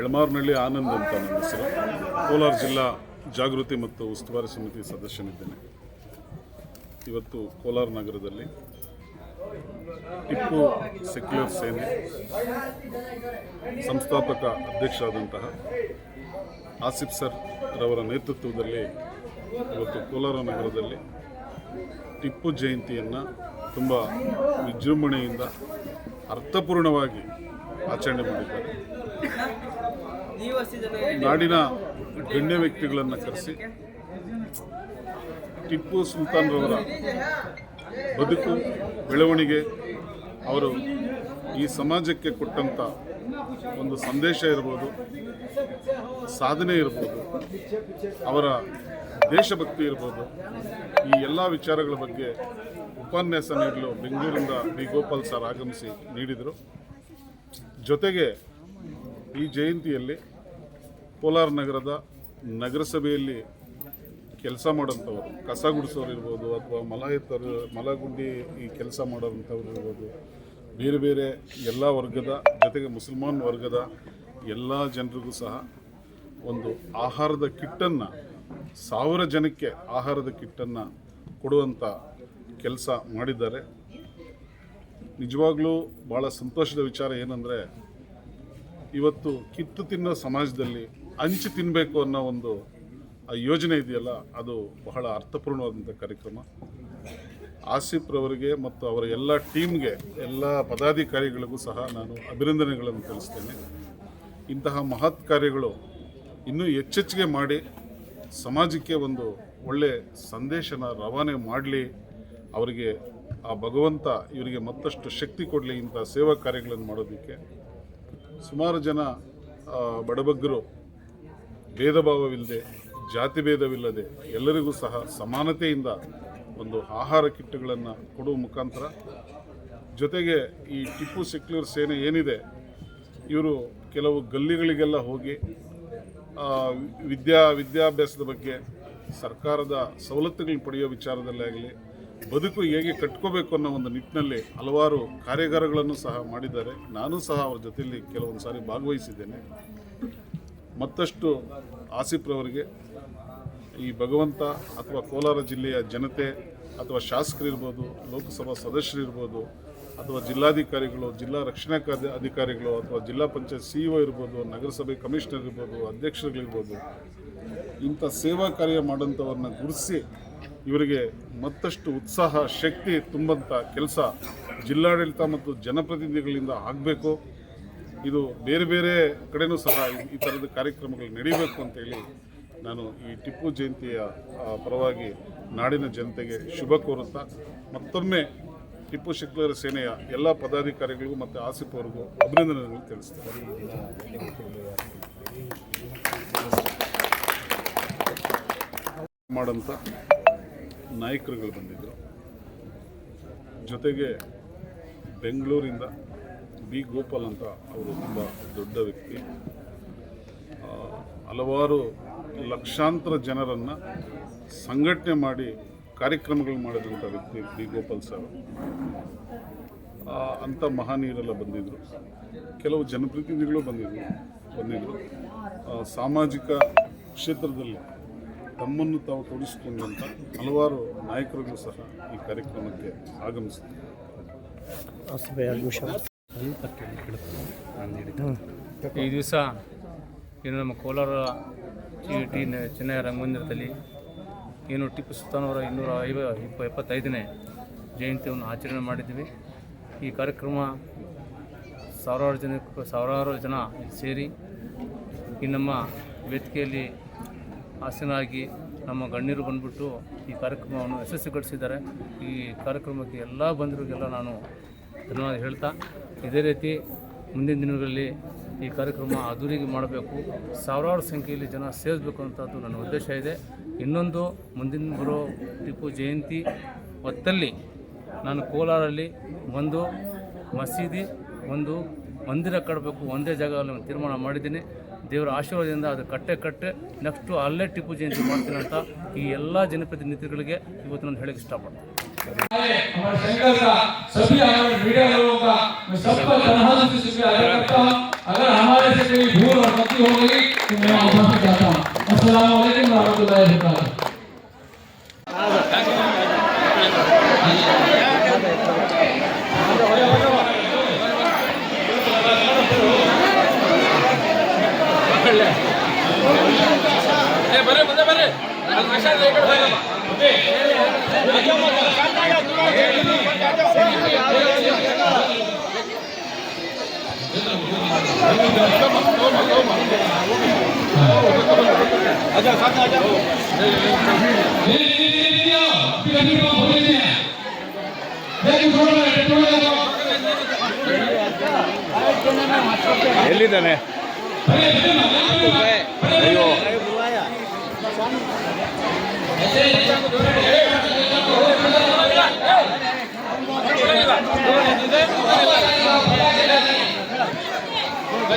ಎಳಮಾರ್ನಳ್ಳಿ ಆನಂದ್ ಅಂತ ನನ್ನ ಹೆಸರು. ಕೋಲಾರ ಜಿಲ್ಲಾ ಜಾಗೃತಿ ಮತ್ತು ಉಸ್ತುವಾರಿ ಸಮಿತಿ ಸದಸ್ಯನಿದ್ದೇನೆ. ಇವತ್ತು ಕೋಲಾರ ನಗರದಲ್ಲಿ ಟಿಪ್ಪು ಸೆಕ್ಯುಲರ್ ಸೇನೆ ಸಂಸ್ಥಾಪಕ ಅಧ್ಯಕ್ಷರಾದಂತಹ ಆಸಿಫ್ ಸರ್ ರವರ ನೇತೃತ್ವದಲ್ಲಿ ಇವತ್ತು ಕೋಲಾರ ನಗರದಲ್ಲಿ ಟಿಪ್ಪು ಜಯಂತಿಯನ್ನು ತುಂಬ ವಿಜೃಂಭಣೆಯಿಂದ ಅರ್ಥಪೂರ್ಣವಾಗಿ ಆಚರಣೆ ಮಾಡಿದ್ದಾರೆ. ನಾಡಿನ ಗಣ್ಯ ವ್ಯಕ್ತಿಗಳನ್ನು ಕರೆಸಿ. ಟಿಪ್ಪು ಸುಲ್ತಾನ್ರವರ ಬದುಕು, ಬೆಳವಣಿಗೆ, ಅವರು ಈ ಸಮಾಜಕ್ಕೆ ಕೊಟ್ಟಂಥ ಒಂದು ಸಂದೇಶ ಇರ್ಬೋದು, ಸಾಧನೆ ಇರ್ಬೋದು, ಅವರ ದೇಶಭಕ್ತಿ ಇರ್ಬೋದು, ಈ ಎಲ್ಲ ವಿಚಾರಗಳ ಬಗ್ಗೆ ಉಪನ್ಯಾಸ ನೀಡಲು ಬೆಂಗಳೂರಿಂದ ಡಿ ಗೋಪಾಲ್ ಸರ್ ಆಗಮಿಸಿ ನೀಡಿದರು. ಜೊತೆಗೆ ಈ ಜಯಂತಿಯಲ್ಲಿ ಕೋಲಾರ ನಗರದ ನಗರಸಭೆಯಲ್ಲಿ ಕೆಲಸ ಮಾಡೋಂಥವ್ರು, ಕಸ ಗುಡಿಸೋರು ಇರ್ಬೋದು ಅಥವಾ ಮಲ ಎತ್ತರು ಮಲಗುಂಡಿ ಈ ಕೆಲಸ ಮಾಡೋಂಥವ್ರು ಇರ್ಬೋದು ಬೇರೆ ಬೇರೆ ಎಲ್ಲ ವರ್ಗದ, ಜೊತೆಗೆ ಮುಸಲ್ಮಾನ್ ವರ್ಗದ ಎಲ್ಲ ಜನರಿಗೂ ಸಹ ಒಂದು ಆಹಾರದ ಕಿಟ್ಟನ್ನು, ಸಾವಿರ ಜನಕ್ಕೆ ಆಹಾರದ ಕಿಟ್ಟನ್ನು ಕೊಡುವಂಥ ಕೆಲಸ ಮಾಡಿದ್ದಾರೆ. ನಿಜವಾಗ್ಲೂ ಭಾಳ ಸಂತೋಷದ ವಿಚಾರ ಏನಂದರೆ, ಇವತ್ತು ಕಿತ್ತು ತಿನ್ನೋ ಸಮಾಜದಲ್ಲಿ ಹಂಚಿ ತಿನ್ನಬೇಕು ಅನ್ನೋ ಒಂದು, ಆ ಯೋಜನೆ ಇದೆಯಲ್ಲ, ಅದು ಬಹಳ ಅರ್ಥಪೂರ್ಣವಾದಂಥ ಕಾರ್ಯಕ್ರಮ. ಆಸಿಫ್ ರವರಿಗೆ ಮತ್ತು ಅವರ ಎಲ್ಲ ಟೀಮ್ಗೆ, ಎಲ್ಲ ಪದಾಧಿಕಾರಿಗಳಿಗೂ ಸಹ ನಾನು ಅಭಿನಂದನೆಗಳನ್ನು ತಿಳಿಸ್ತೇನೆ. ಇಂತಹ ಮಹತ್ ಕಾರ್ಯಗಳು ಇನ್ನೂ ಹೆಚ್ಚೆಚ್ಚಿಗೆ ಮಾಡಿ, ಸಮಾಜಕ್ಕೆ ಒಂದು ಒಳ್ಳೆ ಸಂದೇಶನ ರವಾನೆ ಮಾಡಲಿ, ಅವರಿಗೆ ಆ ಭಗವಂತ ಇವರಿಗೆ ಮತ್ತಷ್ಟು ಶಕ್ತಿ ಕೊಡಲಿ ಇಂಥ ಸೇವಾ ಕಾರ್ಯಗಳನ್ನು ಮಾಡೋದಕ್ಕೆ. ಸುಮಾರು ಜನ ಬಡಬಗ್ಗರು ಭೇದ ಭಾವವಿಲ್ಲದೆ ಜಾತಿ ಭೇದವಿಲ್ಲದೆ ಎಲ್ಲರಿಗೂ ಸಹ ಸಮಾನತೆಯಿಂದ ಒಂದು ಆಹಾರ ಕಿಟ್ಗಳನ್ನು ಕೊಡುವ ಮುಖಾಂತರ ಜೊತೆಗೆ ಈ ಟಿಪ್ಪು ಸಿಕ್ಲೂರ್ ಸೇನೆ ಏನಿದೆ, ಇವರು ಕೆಲವು ಗಲ್ಲಿಗಳಿಗೆಲ್ಲ ಹೋಗಿ ವಿದ್ಯಾ, ವಿದ್ಯಾಭ್ಯಾಸದ ಬಗ್ಗೆ ಸರ್ಕಾರದ ಸವಲತ್ತುಗಳನ್ನ ಪಡೆಯೋ ವಿಚಾರದಲ್ಲೇ ಆಗಲಿ, ಬದುಕು ಹೇಗೆ ಕಟ್ಕೋಬೇಕು ಅನ್ನೋ ಒಂದು ನಿಟ್ಟಿನಲ್ಲಿ ಹಲವಾರು ಕಾರ್ಯಾಗಾರಗಳನ್ನು ಸಹ ಮಾಡಿದ್ದಾರೆ. ನಾನು ಸಹ ಅವ್ರ ಜೊತೆಯಲ್ಲಿ ಕೆಲವೊಂದು ಸಾರಿ ಭಾಗವಹಿಸಿದ್ದೇನೆ. ಮತ್ತಷ್ಟು ಆಸಿಫ್ರವರಿಗೆ ಈ ಭಗವಂತ ಅಥವಾ ಕೋಲಾರ ಜಿಲ್ಲೆಯ ಜನತೆ ಅಥವಾ ಶಾಸಕರಿರ್ಬೋದು ಲೋಕಸಭಾ ಸದಸ್ಯರಿರ್ಬೋದು ಅಥವಾ ಜಿಲ್ಲಾಧಿಕಾರಿಗಳು, ಜಿಲ್ಲಾ ರಕ್ಷಣಾ ಅಧಿಕಾರಿಗಳು ಅಥವಾ ಜಿಲ್ಲಾ ಪಂಚಾಯತ್ ಸಿ ಒ ಇರ್ಬೋದು, ನಗರಸಭೆ ಕಮಿಷನರ್ ಇರ್ಬೋದು, ಅಧ್ಯಕ್ಷರುಗಳಿರ್ಬೋದು, ಇಂಥ ಸೇವಾ ಕಾರ್ಯ ಮಾಡೋಂಥವ್ರನ್ನ ಗುರುತಿಸಿ ಇವರಿಗೆ ಮತ್ತಷ್ಟು ಉತ್ಸಾಹ, ಶಕ್ತಿ ತುಂಬಂಥ ಕೆಲಸ ಜಿಲ್ಲಾಡಳಿತ ಮತ್ತು ಜನಪ್ರತಿನಿಧಿಗಳಿಂದ ಆಗಬೇಕು. ಇದು ಬೇರೆ ಬೇರೆ ಕಡೆನೂ ಸಹ ಈ- ಥರದ ಕಾರ್ಯಕ್ರಮಗಳು ನಡೀಬೇಕು ಅಂತೇಳಿ ನಾನು ಈ ಟಿಪ್ಪು ಜಯಂತಿಯ ಪರವಾಗಿ ನಾಡಿನ ಜನತೆಗೆ ಶುಭ ಕೋರುತ್ತಾ, ಮತ್ತೊಮ್ಮೆ ಟಿಪ್ಪು ಶಿಕ್ಲರ ಸೇನೆಯ ಎಲ್ಲ ಪದಾಧಿಕಾರಿಗಳಿಗೂ ಮತ್ತು ಆಸಿಫ್ ಅವರಿಗೂ ಅಭಿನಂದನೆಗಳನ್ನು ತಿಳಿಸ್ತೇನೆ. ಮಾಡೋಂಥ ನಾಯಕರುಗಳು ಬಂದಿದ್ದರು ಜೊತೆಗೆ ಬೆಂಗಳೂರಿಂದ ಬಿ ಗೋಪಾಲ್ ಅಂತ ಅವರು ತುಂಬ ದೊಡ್ಡ ವ್ಯಕ್ತಿ. ಹಲವಾರು ಲಕ್ಷಾಂತರ ಜನರನ್ನು ಸಂಘಟನೆ ಮಾಡಿ ಕಾರ್ಯಕ್ರಮಗಳು ಮಾಡಿದಂಥ ವ್ಯಕ್ತಿ ಬಿ ಗೋಪಾಲ್ ಸರ್ ಅಂಥ ಮಹಾನೀರೆಲ್ಲ ಬಂದಿದ್ದರು ಕೆಲವು ಜನಪ್ರತಿನಿಧಿಗಳು ಬಂದಿದ್ದರು ಬಂದಿದ್ದರು ಸಾಮಾಜಿಕ ಕ್ಷೇತ್ರದಲ್ಲಿ ತಮ್ಮನ್ನು ತಾವು ತೊಡಗಿಸಿಕೊಂಡಂಥ ಹಲವಾರು ನಾಯಕರುಗಳು ಸಹ ಈ ಕಾರ್ಯಕ್ರಮಕ್ಕೆ ಆಗಮಿಸಿದರು. ಈ ದಿವಸ ಏನು ನಮ್ಮ ಕೋಲಾರ ಟಿ ಟಿ ನ- ಚೆನ್ನೈ ರಂಗಮಂದಿರದಲ್ಲಿ ಏನು ಟಿಪ್ಪು ಸುಲ್ತಾನ್ ಅವರ ಇನ್ನೂರ ಐವ ಇಪ್ಪ ಎಪ್ಪತ್ತೈದನೇ ಜಯಂತಿಯನ್ನು ಆಚರಣೆ ಮಾಡಿದ್ದೀವಿ. ಈ ಕಾರ್ಯಕ್ರಮ ಸಾವಿರಾರು ಜನಕ್ಕೆ ಸಾವಿರಾರು ಜನ ಸೇರಿ ಈ ನಮ್ಮ ವೇದಿಕೆಯಲ್ಲಿ ಆಸೀನಾಗಿ ನಮ್ಮ ಗಣ್ಯರು ಬಂದ್ಬಿಟ್ಟು ಈ ಕಾರ್ಯಕ್ರಮವನ್ನು ಯಶಸ್ವಿಗೊಳಿಸಿದ್ದಾರೆ. ಈ ಕಾರ್ಯಕ್ರಮಕ್ಕೆ ಎಲ್ಲ ಬಂಧುಗಳಿಗೆಲ್ಲ ನಾನು ಧನ್ಯವಾದ ಹೇಳ್ತಾ. ಇದೇ ರೀತಿ ಮುಂದಿನ ದಿನಗಳಲ್ಲಿ ಈ ಕಾರ್ಯಕ್ರಮ ಅದ್ದೂರಿಗೆ ಮಾಡಬೇಕು. ಸಾವಿರಾರು ಸಂಖ್ಯೆಯಲ್ಲಿ ಜನ ಸೇರಿಸಬೇಕು ಅಂತದ್ದು ನನ್ನ ಉದ್ದೇಶ ಇದೆ. ಇನ್ನೊಂದು ಮುಂದಿನ ಬರೋ ಟಿಪ್ಪು ಜಯಂತಿ ಹೊತ್ತಲ್ಲಿ ನಾನು ಕೋಲಾರಲ್ಲಿ ಒಂದು ಮಸೀದಿ, ಒಂದು ಮಂದಿರ ಕಟ್ಟಬೇಕು. ಒಂದೇ ಜಾಗದಲ್ಲಿ ತೀರ್ಮಾನ ಮಾಡಿದ್ದೀನಿ. ದೇವರ ಆಶೀರ್ವಾದದಿಂದ ಅದು ಕಟ್ಟೆ ಕಟ್ಟೆ ನೆಕ್ಸ್ಟು ಅಲ್ಲೇ ಟಿಪ್ಪು ಜಯಂತಿ ಮಾಡ್ತೀನಿ ಅಂತ ಈ ಎಲ್ಲ ಜನಪ್ರತಿನಿಧಿಗಳಿಗೆ ಇವತ್ತು ನಾನು ಹೇಳಕ್ಕೆ ಇಷ್ಟಪಡ್ತೀನಿ. सब पर तनहा से जिसमें आया करता अगर हमारे से कोई भूल और गलती हो गई तो मैं माफ़ी भी चाहता हूँ अस्सलाम वालेकुम रहमतुल्लाहि व बरकatuh बरे बरे बरे आशा लेकर बरे अच्छा साथ आ जाओ धीरे धीरे धीरे आओ फिर अभी को बोले नहीं है देखो थोड़ा थोड़ा जाओ हेली तने अरे अरे अरे बुलाया ऐसे